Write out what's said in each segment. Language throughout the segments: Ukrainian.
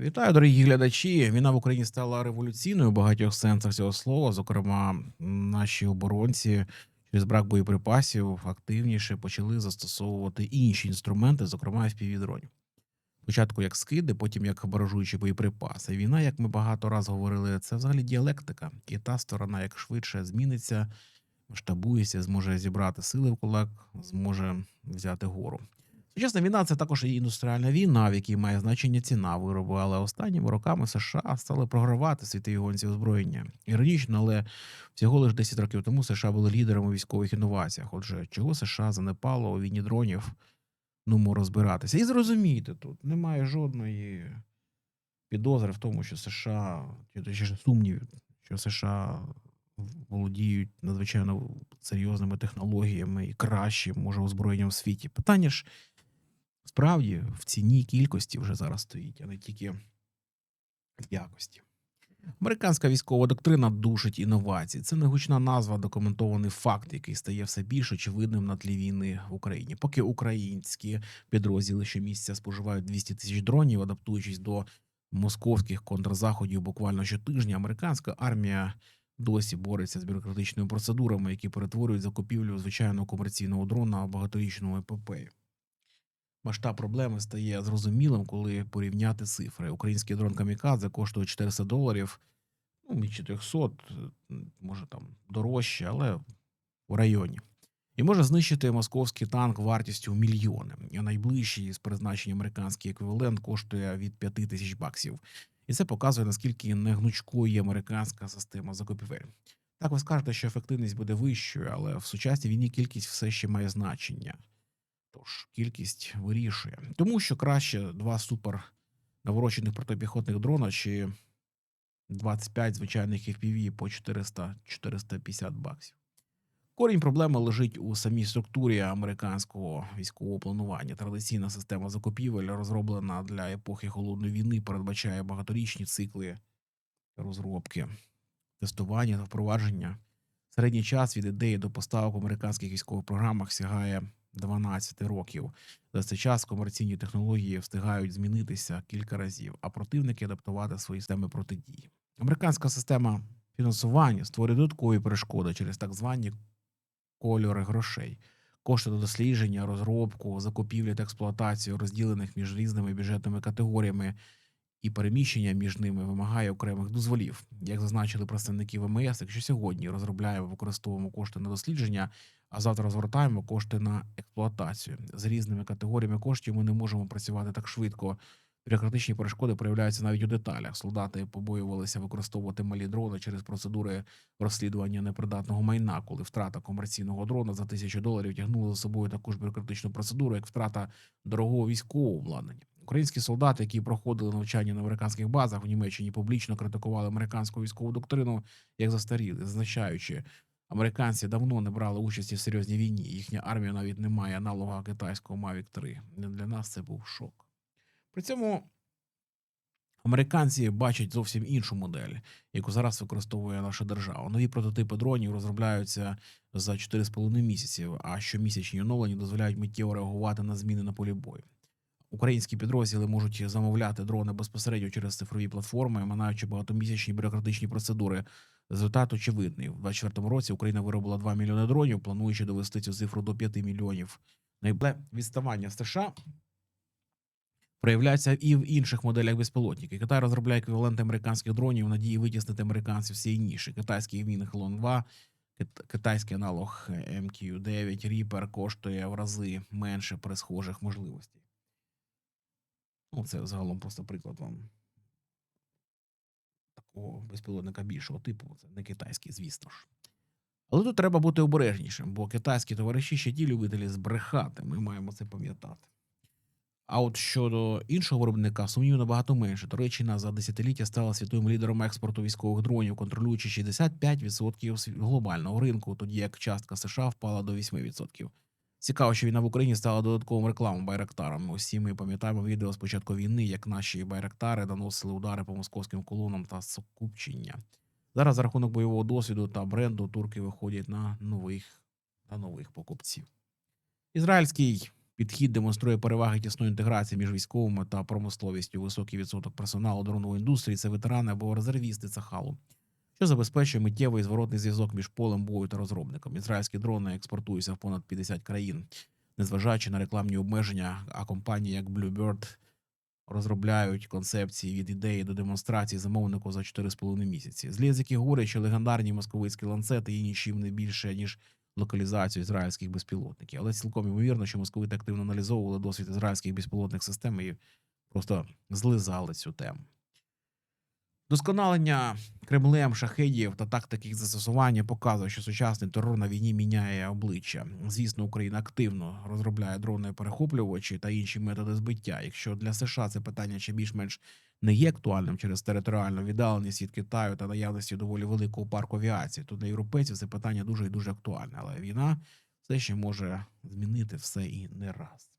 Вітаю, дорогі глядачі. Війна в Україні стала революційною в багатьох сенсах цього слова. Зокрема, наші оборонці через брак боєприпасів активніше почали застосовувати інші інструменти, зокрема FPV-дронів. Спочатку як скиди, потім як баражуючі боєприпаси. Війна, як ми багато раз говорили, це взагалі діалектика. І та сторона, як швидше зміниться, масштабується, зможе зібрати сили в кулак, зможе взяти гору. Сучасна війна це також і індустріальна війна, в якій має значення ціна виробу, але останніми роками США стали програвати світові гонці озброєння. Іронічно, але всього лише 10 років тому США були лідерами у військових інноваціях. Отже, чого США занепало у війні дронів, ну розбиратися. І зрозумійте, тут немає жодної підозри в тому, що США, чи точніше сумнівів, що США володіють надзвичайно серйозними технологіями і кращим, може, озброєнням в світі. Питання ж справді в ціні кількості вже зараз стоїть, а не тільки якості. Американська військова доктрина душить інновації. Це не гучна назва, документований факт, який стає все більш очевидним на тлі війни в Україні. Поки українські підрозділи щомісяця споживають 200 тисяч дронів, адаптуючись до московських контрзаходів буквально щотижня, американська армія досі бореться з бюрократичними процедурами, які перетворюють закупівлю звичайного комерційного дрона в багаторічну епопею. Масштаб проблеми стає зрозумілим, коли порівняти цифри. Український дрон Камікадзе коштує 400 доларів, ну, від 400, е, може там дорожче, але в районі. І може знищити московський танк вартістю мільйони. Найближчий з призначення американський еквівалент коштує від 5 тисяч баксів. І це показує, наскільки негнучкою є американська система закупівель. Так ви скажете, що ефективність буде вищою, але в сучасній війні кількість все ще має значення. Тож кількість вирішує. Тому що краще два супер наворочених протипіхотних дрона чи 25 звичайних FPV по 400-450 баксів. Корінь проблеми лежить у самій структурі американського військового планування. Традиційна система закупівель, розроблена для епохи холодної війни, передбачає багаторічні цикли розробки, тестування та впровадження. Середній час від ідеї до поставок в американських військових програмах сягає 12 років. За цей час комерційні технології встигають змінитися кілька разів, а противники адаптувати свої системи протидії. Американська система фінансування створює додаткові перешкоди через так звані кольори грошей. Кошти до дослідження, розробку, закупівлі та експлуатацію розділених між різними бюджетними категоріями і переміщення між ними вимагає окремих дозволів. Як зазначили представники ВМС, якщо сьогодні розробляємо, використовуємо кошти на дослідження, а завтра розвертаємо кошти на експлуатацію. З різними категоріями коштів ми не можемо працювати так швидко. Бюрократичні перешкоди проявляються навіть у деталях. Солдати побоювалися використовувати малі дрони через процедури розслідування непридатного майна, коли втрата комерційного дрона за тисячу доларів тягнула за собою таку ж бюрократичну процедуру, як втрата дорогого військового обладнання. Українські солдати, які проходили навчання на американських базах в Німеччині, публічно критикували американську військову доктрину як застаріли, зазначаючи, американці давно не брали участі в серйозній війні. Їхня армія навіть не має аналога китайського Mavic 3. Для нас це був шок. При цьому американці бачать зовсім іншу модель, яку зараз використовує наша держава. Нові прототипи дронів розробляються за 4,5 місяців, а щомісячні оновлення дозволяють миттєво реагувати на зміни на полі бою. Українські підрозділи можуть замовляти дрони безпосередньо через цифрові платформи, минаючи багатомісячні бюрократичні процедури. Результат очевидний. У 2024 році Україна виробила 2 мільйони дронів, плануючи довести цю цифру до 5 мільйонів. Найбле відставання США проявляється і в інших моделях безпілотників. Китай розробляє еквіваленти американських дронів в надії витіснити американців всі ніші. Китайський він Хелон 2 китайський аналог MQ-9 Reaper коштує в рази менше при схожих можливостей. Ну, це загалом просто приклад вам такого безпілотника більшого типу. Це не китайський, звісно ж. Але тут треба бути обережнішим, бо китайські товариші ще ті любителі збрехати. Ми маємо це пам'ятати. А от щодо іншого виробника, сумнівів набагато менше. Туреччина за десятиліття стала світовим лідером експорту військових дронів, контролюючи 65% глобального ринку, тоді як частка США впала до 8%. Цікаво, що війна в Україні стала додатковим рекламом байрактарам. Усі ми пам'ятаємо відео з початку війни, як наші байрактари наносили удари по московським колонам та сукупчення. Зараз за рахунок бойового досвіду та бренду турки виходять на нових та нових покупців. Ізраїльський Підхід демонструє переваги тісної інтеграції між військовими та промисловістю. Високий відсоток персоналу дронової індустрії це ветерани або резервісти Цахалу, що забезпечує миттєвий зворотний зв'язок між полем бою та розробником. Ізраїльські дрони експортуються в понад 50 країн, незважаючи на рекламні обмеження. А компанії як Bluebird розробляють концепції від ідеї до демонстрації замовнику за 4,5 місяці. Злі язики говорять, що легендарні московицькі ланцети є нічим не більше ніж локалізацію ізраїльських безпілотників. Але цілком ймовірно, що московити активно аналізовували досвід ізраїльських безпілотних систем і просто злизали цю тему. Досконалення Кремлем шахедів та тактики їх застосування показує, що сучасний терор на війні міняє обличчя. Звісно, Україна активно розробляє дрони перехоплювачі та інші методи збиття. Якщо для США це питання ще більш-менш не є актуальним через територіальну віддаленість від Китаю та наявності доволі великого парку авіації, то для європейців це питання дуже і дуже актуальне. Але війна все ще може змінити все і не раз.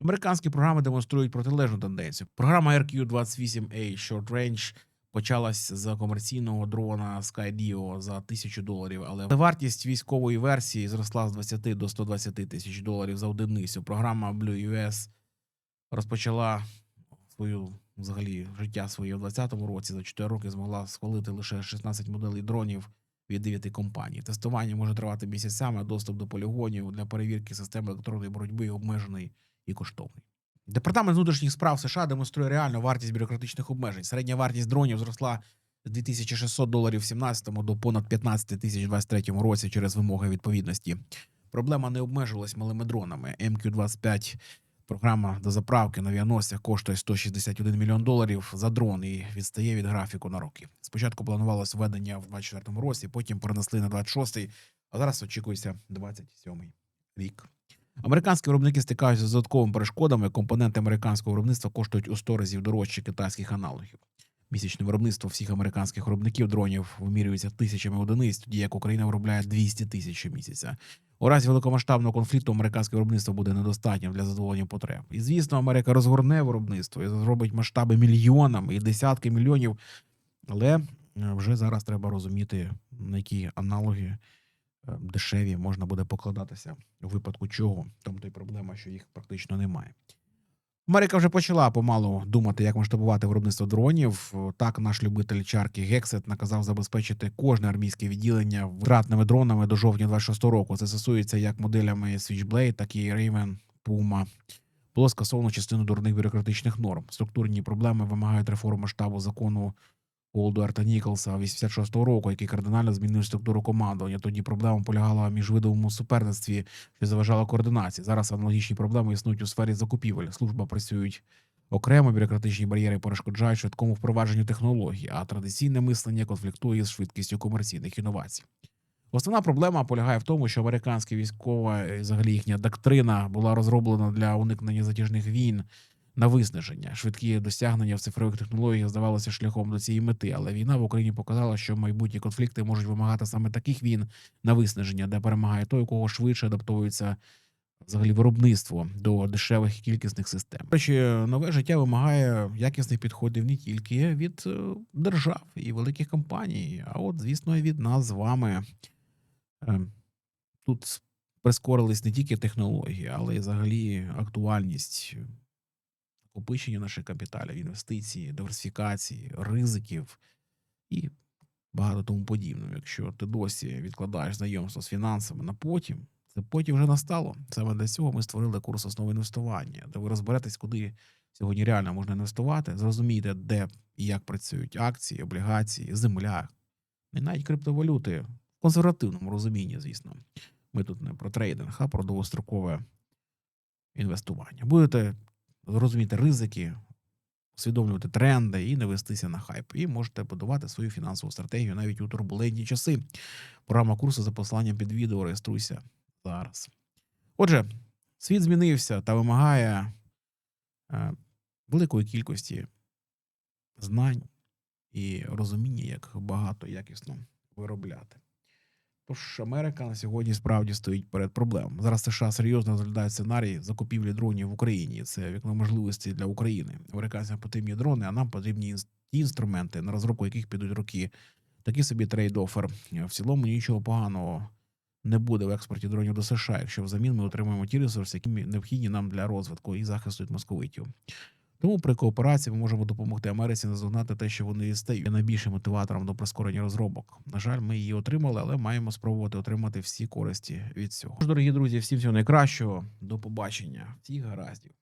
Американські програми демонструють протилежну тенденцію. Програма RQ-28A Short Range почалась з комерційного дрона Skydio за тисячу доларів, але вартість військової версії зросла з 20 до 120 тисяч доларів за одиницю. Програма Blue US розпочала свою взагалі життя своє в 2020 році. За 4 роки змогла схвалити лише 16 моделей дронів від 9 компаній. Тестування може тривати місяцями, доступ до полігонів для перевірки системи електронної боротьби обмежений і коштовний. Департамент внутрішніх справ США демонструє реальну вартість бюрократичних обмежень. Середня вартість дронів зросла з 2600 доларів в 17 до понад 15 тисяч в 23 році через вимоги відповідності. Проблема не обмежувалась малими дронами. MQ-25 програма до заправки на авіаносцях коштує 161 мільйон доларів за дрон і відстає від графіку на роки. Спочатку планувалось введення в 24 році, потім перенесли на 26, а зараз очікується 27 рік. Американські виробники стикаються з додатковими перешкодами. Компоненти американського виробництва коштують у 100 разів дорожче китайських аналогів. Місячне виробництво всіх американських виробників дронів вимірюється тисячами одиниць, тоді як Україна виробляє 200 тисяч щомісяця. У разі великомасштабного конфлікту американське виробництво буде недостатнім для задоволення потреб. І звісно, Америка розгорне виробництво і зробить масштаби мільйонами і десятки мільйонів. Але е, вже зараз треба розуміти, на які аналоги дешеві можна буде покладатися у випадку чого. Там то й проблема, що їх практично немає. Америка вже почала помалу думати, як масштабувати виробництво дронів. Так, наш любитель чарки Гексет наказав забезпечити кожне армійське відділення втратними дронами до жовтня 26 року. Це стосується як моделями Switchblade, так і Raven, Puma. Було скасовано частину дурних бюрократичних норм. Структурні проблеми вимагають реформи штабу закону Олдуарта Ніколса 86-го року, який кардинально змінив структуру командування. Тоді проблема полягала в міжвидовому суперництві, що заважало координації. Зараз аналогічні проблеми існують у сфері закупівель. Служба працюють окремо, бюрократичні бар'єри перешкоджають швидкому впровадженню технологій, а традиційне мислення конфліктує з швидкістю комерційних інновацій. Основна проблема полягає в тому, що американська військова, і взагалі їхня доктрина була розроблена для уникнення затяжних війн на виснаження. Швидкі досягнення в цифрових технологіях здавалося шляхом до цієї мети, але війна в Україні показала, що майбутні конфлікти можуть вимагати саме таких війн на виснаження, де перемагає той, у кого швидше адаптується взагалі виробництво до дешевих кількісних систем. Речі, нове життя вимагає якісних підходів не тільки від е, держав і великих компаній, а от, звісно, і від нас з вами. Е, Тут прискорились не тільки технології, але й взагалі актуальність накопичення наших капіталів, інвестиції, диверсифікації, ризиків і багато тому подібного. Якщо ти досі відкладаєш знайомство з фінансами на потім, це потім вже настало. Саме для цього ми створили курс основи інвестування, де ви розберетесь, куди сьогодні реально можна інвестувати, зрозумієте, де і як працюють акції, облігації, земля, і навіть криптовалюти в консервативному розумінні, звісно. Ми тут не про трейдинг, а про довгострокове інвестування. Будете розуміти ризики, усвідомлювати тренди і не вестися на хайп. І можете будувати свою фінансову стратегію навіть у турбулентні часи. Програма курсу за посиланням під відео реєструйся зараз. Отже, світ змінився та вимагає е, великої кількості знань і розуміння, як багато якісно виробляти. Тож Америка на сьогодні справді стоїть перед проблемами. Зараз США серйозно розглядають сценарій закупівлі дронів в Україні. Це вікно можливості для України. Американцям потрібні дрони, а нам потрібні ті інструменти, на розробку яких підуть роки. Такий собі трейд-офер. В цілому нічого поганого не буде в експорті дронів до США, якщо взамін ми отримаємо ті ресурси, які необхідні нам для розвитку і захисту від московитів. Тому при кооперації ми можемо допомогти Америці наздогнати те, що вони стають найбільшим мотиватором до прискорення розробок. На жаль, ми її отримали, але маємо спробувати отримати всі користі від цього. Дорогі друзі, всім всього найкращого. До побачення. Всіх гараздів.